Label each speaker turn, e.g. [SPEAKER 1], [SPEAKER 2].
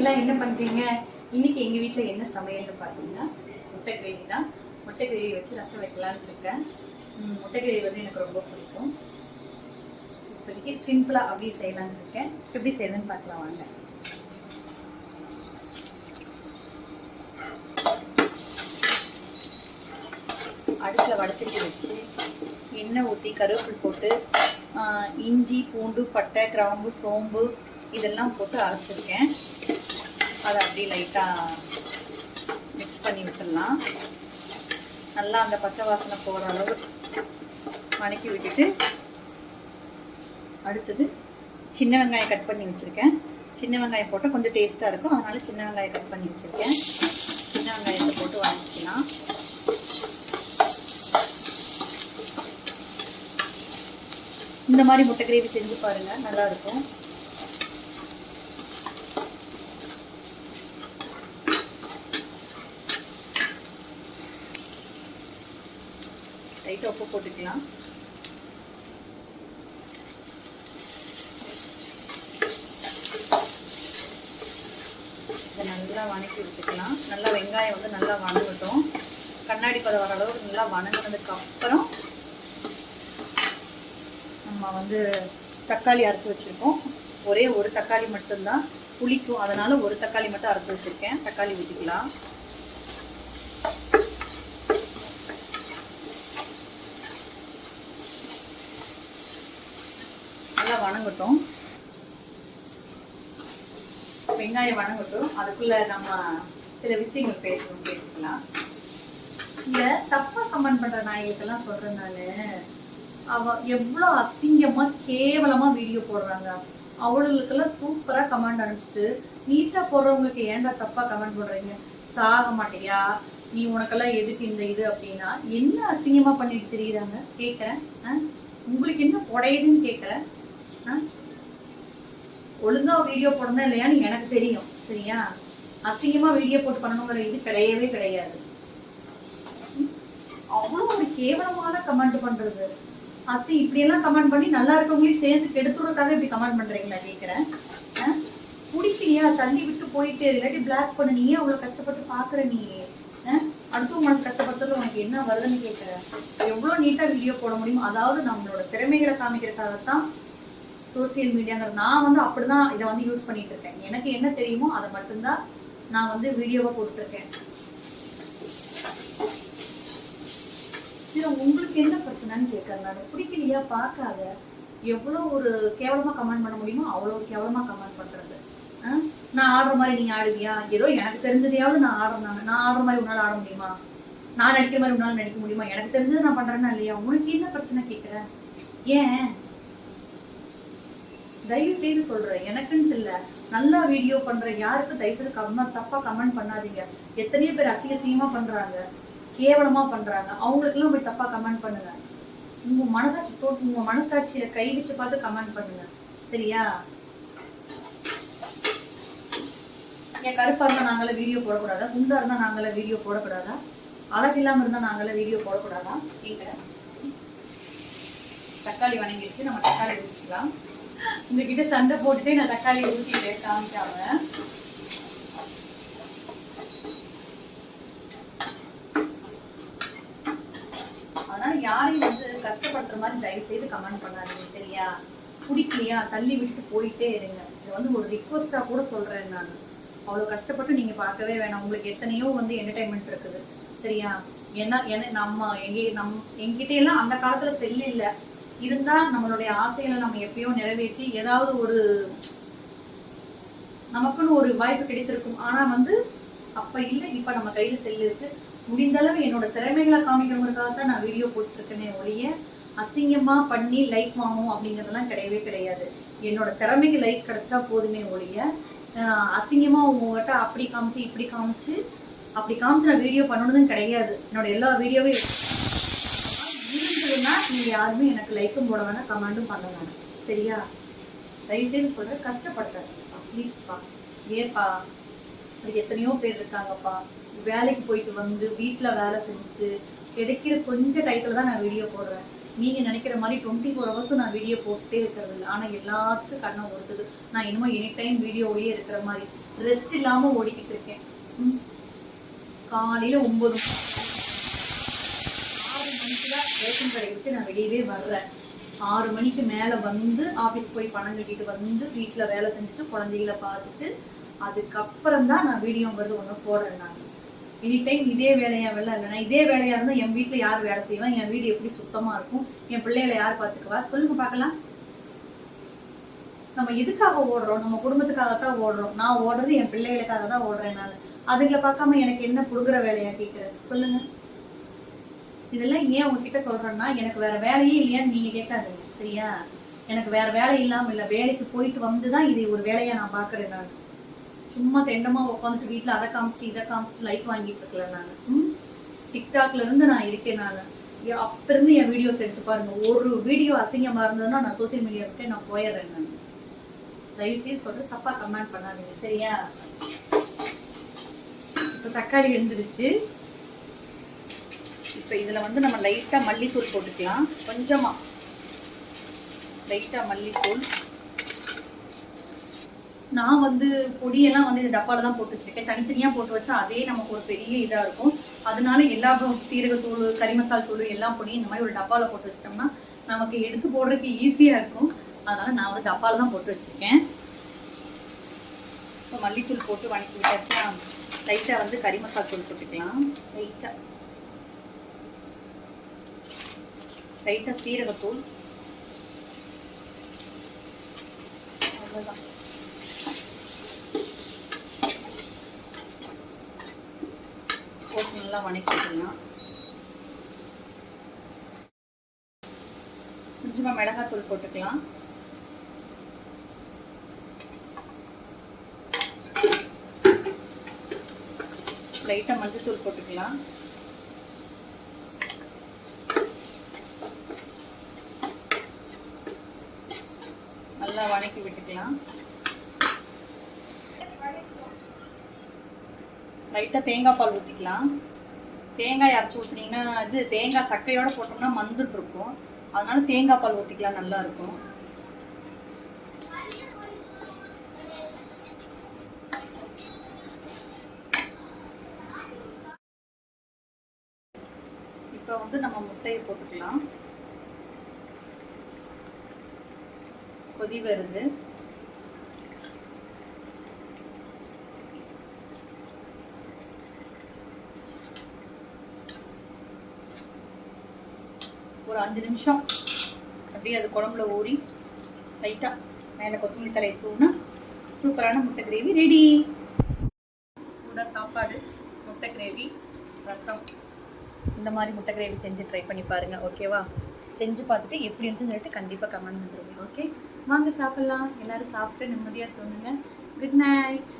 [SPEAKER 1] எல்லாம் என்ன பண்றீங்க? இன்னைக்கு எங்க வீட்ல என்ன சமையல்னு பார்த்தீங்கன்னா முட்டை கிரேவி தான். முட்டை கிரேவி வச்சு ரசம் வைக்கலாம்னு இருக்கேன். முட்டை கிரேவி வந்து எனக்கு ரொம்ப பிடிக்கும். இப்போதைக்கு சிம்பிளா அப்படியே செய்யலாம்னு இருக்கேன். எப்படி செய்யணும்னு பார்க்கலாம் வாங்க. அடுப்பில் வடச்சட்டி வச்சு எண்ணெய் ஊற்றி கருவேப்பில் போட்டு இஞ்சி பூண்டு பட்டை கிராம்பு சோம்பு இதெல்லாம் போட்டு அரைச்சிருக்கேன். அதை அப்படியே லைட்டாக மிக்ஸ் பண்ணி விட்டுடலாம். நல்லா அந்த பச்சை வாசனை போகிற அளவு வணக்கி விட்டுட்டு அடுத்தது சின்ன வெங்காயம் கட் பண்ணி வச்சுருக்கேன். சின்ன வெங்காயம் போட்டால் கொஞ்சம் டேஸ்ட்டாக இருக்கும். அதனால் சின்ன வெங்காயம் கட் பண்ணி வச்சுருக்கேன். சின்ன வெங்காயத்தை போட்டு வதக்கிக்கலாம் இந்த மாதிரி முட்டை கிரேவி செஞ்சு பாருங்கள் நல்லாயிருக்கும் லைட்டாக உப்பு போட்டுக்கலாம். இதை நல்லா வணக்கி விட்டுக்கலாம். நல்லா வெங்காயம் வந்து நல்லா வணங்கட்டும். கண்ணாடி பதம் வர அளவுக்கு நல்லா வணங்கினதுக்கப்புறம் நம்ம வந்து தக்காளி அரைச்சி வச்சுருக்கோம். ஒரே ஒரு தக்காளி மட்டும்தான். புளிக்கும். அதனால ஒரு தக்காளி மட்டும் அரைச்சி வச்சுருக்கேன். தக்காளி ஊற்றிக்கலாம் நல்லா வணங்கட்டும். வெங்காயம் வணங்கட்டும். அதுக்குள்ள நம்ம சில விஷயங்கள் பேசணும் பேசிக்கலாம். இந்த தப்பா கமெண்ட் பண்ற நாய்களுக்கெல்லாம் சொல்றேன் நானு. அவ எவ்வளவு அசிங்கமா கேவலமா வீடியோ போடுறாங்க. அவளுக்கெல்லாம் சூப்பரா கமெண்ட் அனுப்பிச்சிட்டு நீட்டா போடுறவங்களுக்கு ஏன்டா தப்பா கமெண்ட் பண்றீங்க சாக மாட்டியா? நீ உனக்கெல்லாம் எதுக்கு இந்த இது அப்படின்னா என்ன அசிங்கமா பண்ணிட்டு தெரியுறாங்க? கேக்குறேன் உங்களுக்கு என்ன புடையுதுன்னு கேக்குறேன். ஒழுங்காக ஒழுங்கா வீடியோ போடணும் இல்லையான்னு எனக்கு தெரியும். சரியா? அசிங்கமா வீடியோ போட்டு பண்ணணுங்கிற இது கிடையவே கிடையாது. அவ்வளோ ஒரு கேவலமான கமெண்ட் பண்றது. அசி இப்படி எல்லாம் கமெண்ட் பண்ணி நல்லா இருக்கவங்களையும் சேர்ந்து கெடுத்துறதுக்காக இப்படி கமெண்ட் பண்றீங்களா கேக்குறேன். ஆ? பிடிக்கலையா? தள்ளி விட்டு போயிட்டு இல்லாட்டி பிளாக் பண்ண. நீயே அவ்வளோ கஷ்டப்பட்டு பார்க்குற நீ. அடுத்தவங்க மனசு கஷ்டப்படுறது உனக்கு என்ன வருதுன்னு கேட்குறேன் எவ்வளவு நீட்டா வீடியோ போட முடியும் அதாவது நம்மளோட திறமைகளை காமிக்கிறதுக்காகத்தான் சோசியல் மீடியாங்கிற நான் வந்து அப்படிதான் இதை வந்து யூஸ் பண்ணிட்டு இருக்கேன். எனக்கு என்ன தெரியுமோ அதை மட்டும்தான் நான் வந்து வீடியோவா போட்டுருக்கேன் இதுல உங்களுக்கு என்ன பிரச்சனைன்னு கேட்கறேன் நான். பிடிக்கலையா? பார்க்காத. எவ்வளோ ஒரு கேவலமாக கமெண்ட் பண்ண முடியுமோ அவ்வளோ கேவலமாக கமெண்ட் பண்ணுறது ஆ? நான் ஆடுற மாதிரி நீ ஆடுவியா? ஏதோ எனக்கு தெரிஞ்சதையாவது நான் ஆடுறேன் நான். ஆடுற மாதிரி உன்னால் ஆட முடியுமா? நான் நடிக்கிற மாதிரி உன்னால் நடிக்க முடியுமா? எனக்கு தெரிஞ்சது நான் பண்ணுறேன்னா இல்லையா? உனக்கு என்ன பிரச்சனை கேட்குறேன்? ஏன்? தயவு செய்து சொல்றேன். எனக்குன்னு இல்ல நல்லா வீடியோ பண்ற யாருக்கு தயவு செய்து கமெண்ட் தப்பா கமெண்ட் பண்ணாதீங்க. எத்தனையோ பேர் அசிங்கசியமா பண்றாங்க. கேவலமா பண்றாங்க. அவங்களுக்கெல்லாம் போய் தப்பா கமெண்ட் பண்ணுங்க. உங்க மனசாட்சி தோட்டு உங்க மனசாட்சியில கை வச்சு பார்த்து கமெண்ட் பண்ணுங்க. சரியா? என் கருப்பா இருந்தா நாங்களே வீடியோ போடக்கூடாதா? குண்டா இருந்தா நாங்களே வீடியோ போடக்கூடாதா? அழகு இல்லாம இருந்தா நாங்களே வீடியோ போடக்கூடாதா? கேக்குறேன். தக்காளி வணங்கிடுச்சு. நம்ம தக்காளி ஊற்றிக்கலாம் உங்ககிட்ட சண்டை போட்டுட்டே நான் தக்காளி ஊற்றிட்டேன் காமிக்காம. அதனால யாரையும் வந்து கஷ்டப்படுற மாதிரி தயவு செய்து கமெண்ட் பண்ணாதீங்க சரியா? பிடிக்கலையா தள்ளி விட்டு போயிட்டே இருங்க. இது வந்து ஒரு ரிக்வஸ்டா கூட சொல்றேன் நான். அவ்வளவு கஷ்டப்பட்டு நீங்க பார்க்கவே வேணாம். உங்களுக்கு எத்தனையோ வந்து என்டர்டைன்மெண்ட் இருக்குது சரியா? ஏன்னா என்ன நம்ம எங்க நம் எங்கிட்ட எல்லாம் அந்த காலத்துல செல்லு இல்ல. இருந்தா நம்மளுடைய ஆசைகளை நம்ம எப்பயோ நிறைவேற்றி ஏதாவது ஒரு நமக்குன்னு ஒரு வாய்ப்பு கிடைத்திருக்கும். ஆனா வந்து அப்ப இல்ல இப்ப நம்ம கையில செல்லு இருக்கு. முடிந்த அளவு என்னோட திறமைகளை காமிக்கிறவங்களுக்காக தான் நான் வீடியோ போட்டுருக்கேனே ஒழிய அசிங்கமா பண்ணி லைக் வாங்கும் அப்படிங்கறதெல்லாம் கிடையவே கிடையாது. என்னோட திறமைக்கு லைக் கிடைச்சா போதுமே ஒழிய அசிங்கமா உங்ககிட்ட அப்படி காமிச்சு இப்படி காமிச்சு அப்படி காமிச்சு நான் வீடியோ பண்ணணும்னு கிடையாது. என்னோட எல்லா வீடியோவே இருந்ததுன்னா நீங்க யாருமே எனக்கு லைக்கும் போட வேணாம் கமெண்டும் பண்ண வேணாம். சரியா? தயவுசெய்து சொல்றேன் கஷ்டப்படுறேன் ப்ளீஸ்ப்பா ஏப்பா அப்படி எத்தனையோ பேர் இருக்காங்கப்பா. வேலைக்கு போயிட்டு வந்து வீட்டில் வேலை செஞ்சுட்டு கிடைக்கிற கொஞ்சம் டைத்தில் தான் நான் வீடியோ போடுறேன். நீங்க நினைக்கிற மாதிரி டுவெண்ட்டி ஃபோர் ஹவர்ஸும் நான் வீடியோ போட்டே இருக்கிறது இல்லை. ஆனால் எல்லாத்துக்கும் கண்ணை ஒருத்துது நான் இன்னமும் எனி டைம் வீடியோலயே இருக்கிற மாதிரி. ரெஸ்ட் இல்லாமல் ஓடிக்கிட்டு இருக்கேன். ம். ஒம்பது மணி ரேஷன் கடை விட்டு நான் வெளியவே வர்றேன் ஆறு மணிக்கு மேலே வந்து ஆஃபீஸ் போய் பணம் கட்டிட்டு வந்து வீட்டில் வேலை செஞ்சுட்டு குழந்தைகளை பார்த்துட்டு அதுக்கப்புறம் தான் நான் வீடியோங்கிறது ஒன்று போடுறேன் நான். எனி டைம் இதே வேலையாக வேலை இல்லைனா இதே வேலையா இருந்தால் என் வீட்டில் யார் வேலை செய்வேன் என் வீடு எப்படி சுத்தமாக இருக்கும்? என் பிள்ளைகளை யார் பார்த்துக்குவா? சொல்லுங்க பார்க்கலாம். நம்ம எதுக்காக ஓடுறோம்? நம்ம குடும்பத்துக்காக தான் ஓடுறோம். நான் ஓடுறது என் பிள்ளைகளுக்காக தான் ஓடுறேன் நான். அதுங்களை பார்க்காம எனக்கு என்ன கொடுக்குற வேலையா கேட்குறேன் சொல்லுங்க. இதெல்லாம் ஏன் உங்ககிட்ட சொல்றேன்னா எனக்கு வேற வேலையே இல்லையான்னு நீங்க கேட்காது சரியா? எனக்கு வேற வேலை இல்லாம இல்ல வேலைக்கு போயிட்டு வந்துதான் இதை இது ஒரு வேலையா நான் பாக்குறேன் நான். சும்மா தெண்டமா உட்காந்துட்டு வீட்டுல அதை காமிச்சிட்டு இதை காமிச்சிட்டு லைக் வாங்கிட்டு இருக்கல நான். டிக்டாக்ல இருந்து நான் இருக்கேன் நான். அப்ப இருந்து என் வீடியோஸ் எடுத்து பாருங்க. ஒரு வீடியோ அசிங்கமா இருந்ததுன்னா நான் சோசியல் மீடியா விட்டு நான் போயிடுறேன் நான். தயவுசெய்து சொல்றேன் தப்பா கமெண்ட் பண்ணாதீங்க சரியா? இப்ப தக்காளி எழுந்துருச்சு இப்போ இதில் வந்து நம்ம லைட்டாக மல்லித்தூள் போட்டுக்கலாம். கொஞ்சமாக லைட்டாக மல்லித்தூள். நான் வந்து பொடியெல்லாம் வந்து இந்த டப்பாவில் தான் போட்டு வச்சிருக்கேன். தனித்தனியாக போட்டு வச்சா அதே நமக்கு ஒரு பெரிய இதாக இருக்கும். அதனால எல்லா சீரகத்தூள் கரிமசால் தூள் எல்லா பொடியும் இந்த மாதிரி ஒரு டப்பால போட்டு வச்சிட்டோம்னா நமக்கு எடுத்து போடுறதுக்கு ஈஸியாக இருக்கும். அதனால நான் வந்து டப்பாவில் தான் போட்டு வச்சிருக்கேன். இப்போ மல்லித்தூள் போட்டு வணக்கி விட்டாச்சுன்னா லைட்டாக வந்து கறி மசால் தூள் போட்டுக்கலாம். லைட்டாக லைட்டாக சீரகத்தூள். அவ்வளோதான் போட்டு நல்லா வணக்கிக்கலாம் கொஞ்சமாக மிளகாத்தூள் போட்டுக்கலாம். லைட்டாக மஞ்சத்தூள் போட்டுக்கலாம் நல்லா வணக்கி லைட்டாக தேங்காய் பால் ஊற்றிக்கலாம் தேங்காய் அரைச்சி ஊற்றுனீங்கன்னா இது தேங்காய் சக்கையோட போட்டோம்னா மந்துட்டு இருக்கும். அதனால தேங்காய் பால் ஊற்றிக்கலாம் நல்லா இருக்கும். இப்போ வந்து நம்ம முட்டையை போட்டுக்கலாம். கொதி வருது. ஒரு அஞ்சு நிமிஷம். அப்படியே அது குழம்புல ஊறி லைட்டாக மேலே கொத்தமல்லி தலை தூணா சூப்பரான முட்டை கிரேவி ரெடி சூடாக சாப்பாடு முட்டை கிரேவி ரசம். இந்த மாதிரி முட்டை கிரேவி செஞ்சு ட்ரை பண்ணி பாருங்க ஓகேவா செஞ்சு பார்த்துட்டு எப்படி இருந்துன்னு சொல்லிட்டு கண்டிப்பாக கமெண்ட் பண்ணுறீங்க ஓகே வாங்க சாப்பிட்லாம். எல்லாரும் சாப்பிட்டு நிம்மதியாக தோணுங்க குட் நைட்